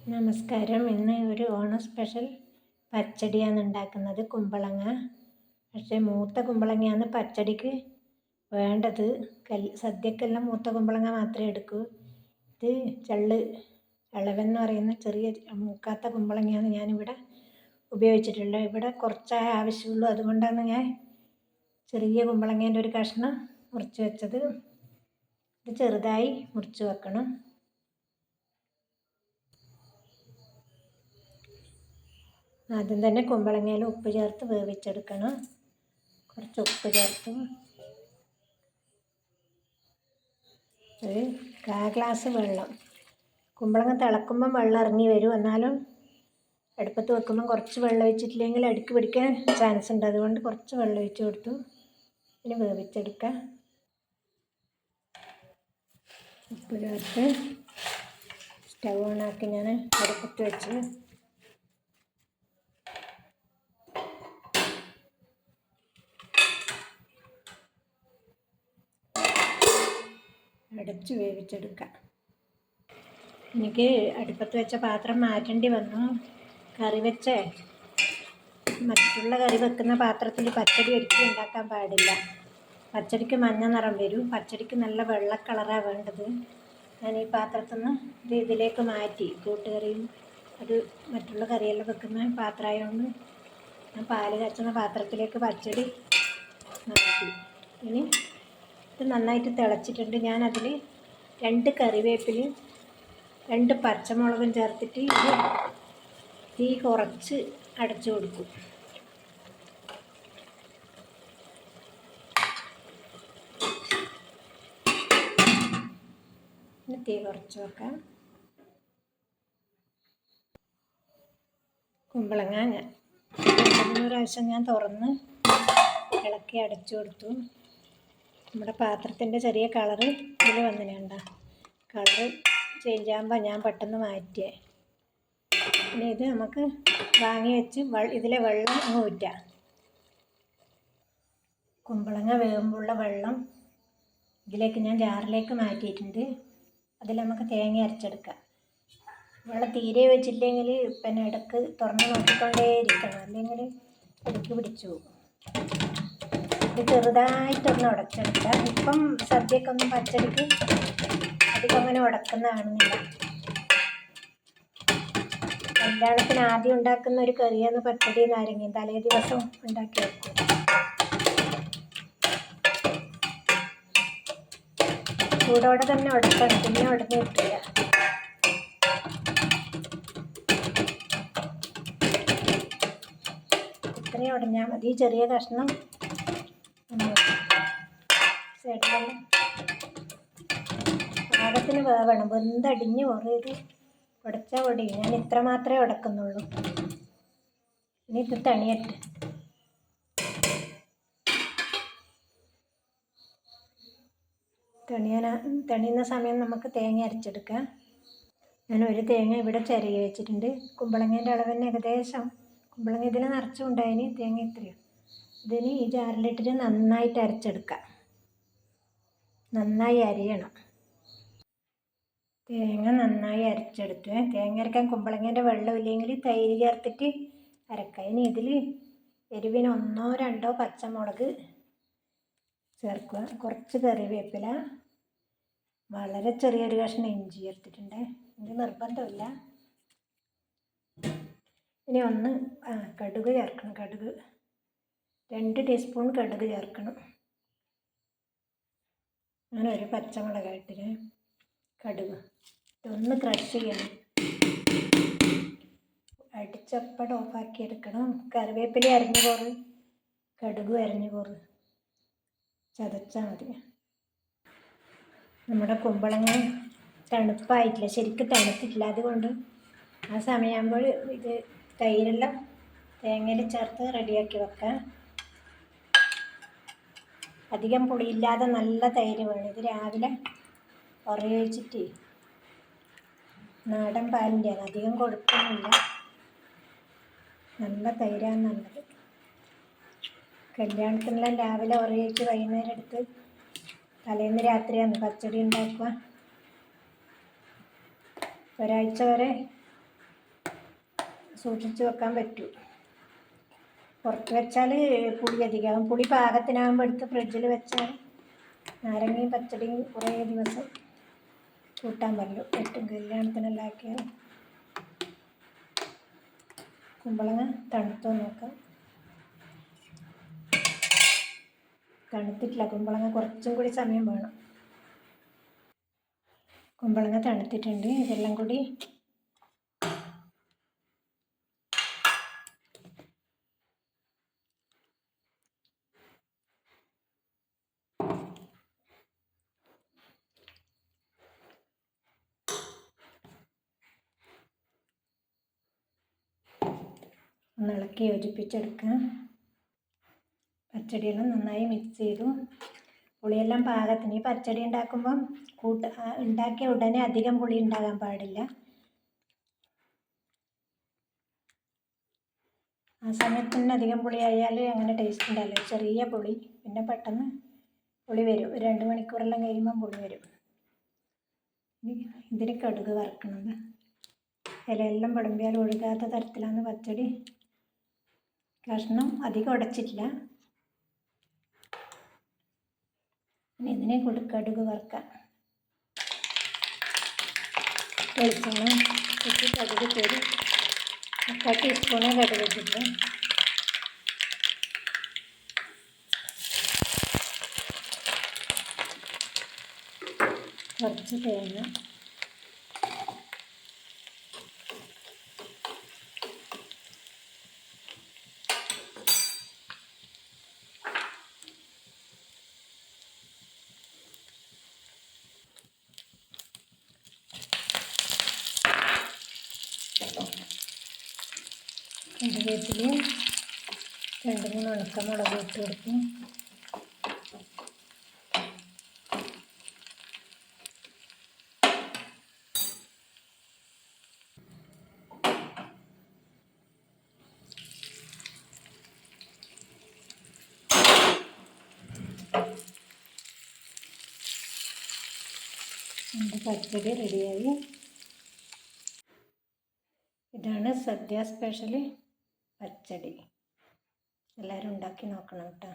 നമസ്കാരം. ഇന്ന് ഒരു ഓണ സ്പെഷ്യൽ പച്ചടിയാണ് ഉണ്ടാക്കുന്നത് കുമ്പളങ്ങ. പക്ഷേ മൂത്ത കുമ്പളങ്ങയാണ് പച്ചടിക്ക് വേണ്ടത്. കൽ സദ്യക്കെല്ലാം മൂത്ത കുമ്പളങ്ങ മാത്രമേ എടുക്കൂ. ഇത് ചള്ള് എന്ന് പറയുന്ന ചെറിയ മൂക്കാത്ത കുമ്പളങ്ങയാണ് ഞാനിവിടെ ഉപയോഗിച്ചിട്ടുള്ളത്. ഇവിടെ കുറച്ചേ ആവശ്യമുള്ളൂ. അതുകൊണ്ടാണ് ഞാൻ ചെറിയ കുമ്പളങ്ങേന്റെ ഒരു കഷ്ണം മുറിച്ച് വെച്ചത്. ഇത് ചെറുതായി മുറിച്ച് വെക്കണം. ആദ്യം തന്നെ കുമ്പളങ്ങയിൽ ഉപ്പ് ചേർത്ത് വേവിച്ചെടുക്കണം. കുറച്ച് ഉപ്പ് ചേർത്ത്. ഒരു കാ ഗ്ലാസ് വെള്ളം. കുമ്പളങ്ങ തിളക്കുമ്പം വെള്ളം ഇറങ്ങി വരും. എന്നാലും അടുപ്പത്ത് വെക്കുമ്പം കുറച്ച് വെള്ളം ഒഴിച്ചിട്ടില്ലെങ്കിൽ അടുക്കി പിടിക്കാൻ ചാൻസ് ഉണ്ട്. അതുകൊണ്ട് കുറച്ച് വെള്ളം ഒഴിച്ച് കൊടുത്തു. ഇനി വേവിച്ചെടുക്കാം. ഉപ്പ് ചേർത്ത് സ്റ്റൗ ഓണാക്കി ഞാൻ അടുപ്പത്ത് വെച്ച് അടച്ച് വേവിച്ചെടുക്കാം. എനിക്ക് അടുപ്പത്ത് വെച്ച പാത്രം മാറ്റേണ്ടി വന്നു. കറി വെച്ചേ മറ്റുള്ള കറി വെക്കുന്ന പാത്രത്തിൽ പച്ചടി ഒരിക്കലും ഉണ്ടാക്കാൻ പാടില്ല. പച്ചടിക്ക് മഞ്ഞ നിറം വരും. പച്ചടിക്ക് നല്ല വെള്ള കളറാണ് വേണ്ടത്. ഞാൻ ഈ പാത്രത്തിൽ നിന്ന് ഇത് ഇതിലേക്ക് മാറ്റി കൂട്ടുകറിയും അത് മറ്റുള്ള കറിയെല്ലാം വെക്കുന്ന പാത്രമായതുകൊണ്ട് ഞാൻ പാൽ കച്ചുന്ന പാത്രത്തിലേക്ക് പച്ചടി മാറ്റി. ഇനി ഇത് നന്നായിട്ട് തിളച്ചിട്ടുണ്ട്. ഞാനതിൽ രണ്ട് കറിവേപ്പിലയും രണ്ട് പച്ചമുളകും ചേർത്തിട്ട് ഇത് തീ കുറച്ച് അടച്ചു കൊടുക്കും. തീ കുറച്ച് വെക്കാം. കുമ്പളങ്ങ ഞാൻ പ്രാവശ്യം ഞാൻ തുറന്ന് ഇളക്കി അടച്ചു കൊടുത്തു. നമ്മുടെ പാത്രത്തിന്റെ ചെറിയ കളറ് ഇതിൽ വന്നിനുണ്ട കളറ് ചേഞ്ച് ആകുമ്പോൾ ഞാൻ പെട്ടെന്ന് മാറ്റിയേ. പിന്നെ ഇത് നമുക്ക് വാങ്ങി വെച്ച് ഇതിലെ വെള്ളം അങ്ങ് ഊറ്റാം. കുമ്പളങ്ങ വേകുമ്പോഴുള്ള വെള്ളം ഇതിലേക്ക് ഞാൻ ജാറിലേക്ക് മാറ്റിയിട്ടുണ്ട്. അതിൽ നമുക്ക് തേങ്ങ അരച്ചെടുക്കാം. വെള്ളം തീരെ വെച്ചില്ലെങ്കിൽ പിന്നെ ഇടയ്ക്ക് തുറന്ന് നോക്കിക്കൊണ്ടേ ഇരിക്കണം അല്ലെങ്കിൽ ഇടയ്ക്ക് പിടിച്ചു പോകും. ഇത് ചെറുതായിട്ടൊന്ന് ഉടച്ചെടുക്കുക ഇപ്പം സദ്യക്കൊന്നും പച്ചടിക്ക് അധികം അങ്ങനെ ഉടക്കുന്ന കാണുന്നില്ല കല്യാണത്തിന് ആദ്യം ഉണ്ടാക്കുന്ന ഒരു കറിയാണ് പച്ചടി നാരങ്ങി തലേ ദിവസം ഉണ്ടാക്കി വെക്കും. ചൂടോടെ തന്നെ ഉടക്കണം. പിന്നെ ഉടനെ കിട്ടില്ല ഇത്രയും ഉടഞ്ഞാൽ മതി. ചെറിയ കഷ്ണം സൈഡിലെല്ലാം പാകത്തിന് വേവണം. വെന്തടിഞ്ഞ് കുറേത് ഉടച്ചാൽ പൊടി. ഞാൻ ഇത്ര മാത്രമേ ഉടക്കുന്നുള്ളൂ. ഇനി ഇത് തണിയട്ടെ. തണിയാൻ തണിയുന്ന സമയം നമുക്ക് തേങ്ങ അരച്ചെടുക്കാം. ഞാൻ ഒരു തേങ്ങ ഇവിടെ ചിരകി വെച്ചിട്ടുണ്ട്. കുമ്പളങ്ങേന്റെ അളവ് തന്നെ ഏകദേശം. കുമ്പളങ്ങ ഇതിൽ നിറച്ചുണ്ടായിന് തേങ്ങ ഇത്രയും. ഇതിന് ഈ ജാറിലിട്ടിട്ട് നന്നായിട്ട് അരച്ചെടുക്കാം നന്നായി അരിയണം. തേങ്ങ നന്നായി അരച്ചെടുത്ത്. തേങ്ങ അരക്കാൻ കുമ്പളങ്ങേന്റെ വെള്ളം ഇല്ലെങ്കിൽ തൈര് ചേർത്തിട്ട് അരക്കാം ഇനി ഇതിൽ എരിവിന് ഒന്നോ രണ്ടോ പച്ചമുളക് ചേർക്കുക. കുറച്ച് കറിവേപ്പില. വളരെ ചെറിയൊരു കഷ്ണം ഇഞ്ചി ചേർത്തിട്ടുണ്ട്. ഇത് നിർബന്ധമില്ല. ഇനി ഒന്ന് കടുക് ചേർക്കണം. കടുക് രണ്ട് ടീസ്പൂൺ കടുക് ചേർക്കണം. അങ്ങനെ ഒരു പച്ചമുളക് ഇട്ടിന് കടുക്. ഇതൊന്ന് ക്രഷ് ചെയ്യണം. അടിച്ചപ്പട ഓഫാക്കി എടുക്കണം. കറിവേപ്പില അരിഞ്ഞു പോറ്. കടുക് അരിഞ്ഞു പോറ്. ചതച്ചാൽ മതി. നമ്മുടെ കുമ്പളങ്ങ തണുപ്പായിട്ടില്ല. ശരിക്കും തണുത്തിട്ടില്ല. അതുകൊണ്ട് ആ സമയമാകുമ്പോൾ ഇത് തൈരെല്ലാം തേങ്ങയിൽ ചേർത്ത് റെഡിയാക്കി വെക്കാം. അധികം പുളിയില്ലാതെ നല്ല തൈര് വേണം ഇത് രാവിലെ ഉറയൊഴിച്ചിട്ട് നാടൻ പാലിന്റെയാണ്. അധികം കൊഴുപ്പൊന്നുമില്ല നല്ല തൈരാണ് നല്ലത്. കല്യാണത്തിനെല്ലാം രാവിലെ ഉറയൊഴിച്ച് വൈകുന്നേരം എടുത്ത് തലേന്ന് രാത്രിയാണ് പച്ചടി ഉണ്ടാക്കുക. ഒരാഴ്ച വരെ സൂക്ഷിച്ചു വെക്കാൻ പറ്റൂ. പുറത്ത് വെച്ചാൽ പുളി അധികമാകും പുളി പാകത്തിനാകുമ്പോൾ എടുത്ത് ഫ്രിഡ്ജിൽ വെച്ചാൽ നാരങ്ങയും പച്ചടിയും കുറേ ദിവസം കൂട്ടാൻ പറ്റും. ഏറ്റവും കല്യാണത്തിനെല്ലാം ആക്കിയാൽ കുമ്പളങ്ങ തണുത്തോ നോക്കാം. തണുത്തിട്ടില്ല. കുമ്പളങ്ങ കുറച്ചും കൂടി സമയം വേണം. കുമ്പളങ്ങ തണുത്തിട്ടുണ്ട്. ഇതെല്ലാം കൂടി ഒന്ന് ഇളക്കി യോജിപ്പിച്ചെടുക്കുക. പച്ചടിയെല്ലാം നന്നായി മിക്സ് ചെയ്തു. പുളിയെല്ലാം പാകത്തിന്. ഈ പച്ചടി ഉണ്ടാക്കുമ്പം കൂട്ട ഉണ്ടാക്കിയ ഉടനെ അധികം പുളി ഉണ്ടാകാൻ പാടില്ല. ആ സമയത്ത് തന്നെ അധികം പുളി ആയാൽ അങ്ങനെ ടേസ്റ്റ് ഉണ്ടാവില്ല. ചെറിയ പുളി പിന്നെ പെട്ടെന്ന് പുളി വരും. രണ്ട് മണിക്കൂറെല്ലാം കഴിയുമ്പം പുളി വരും. ഇതിന് കടുക് വറക്കുന്നത് ഇലയെല്ലാം വിളമ്പിയാൽ ഒഴുകാത്ത തരത്തിലാണ് പച്ചടി കഷ്ണം അധികം ഉടച്ചിട്ടില്ല. ഇനി ഇതിനെ കൂടി കടുക് വറുക്കാം. വെളിച്ചെണ്ണ കുത്തി കടുക് തരും മുക്കാൽ ടീസ്പൂണ് കടുക് ഇട്ടിട്ട് കുറച്ച് തേങ്ങ കറിവേപ്പില രണ്ട് മൂന്ന് ഉണക്കമുളക് ഇട്ട് കൊടുക്കും. എന്റെ പച്ചടി റെഡിയായി ഇതാണ് സദ്യ സ്പെഷ്യൽ പച്ചടി. എല്ലാവരും ഉണ്ടാക്കി നോക്കണം കേട്ടോ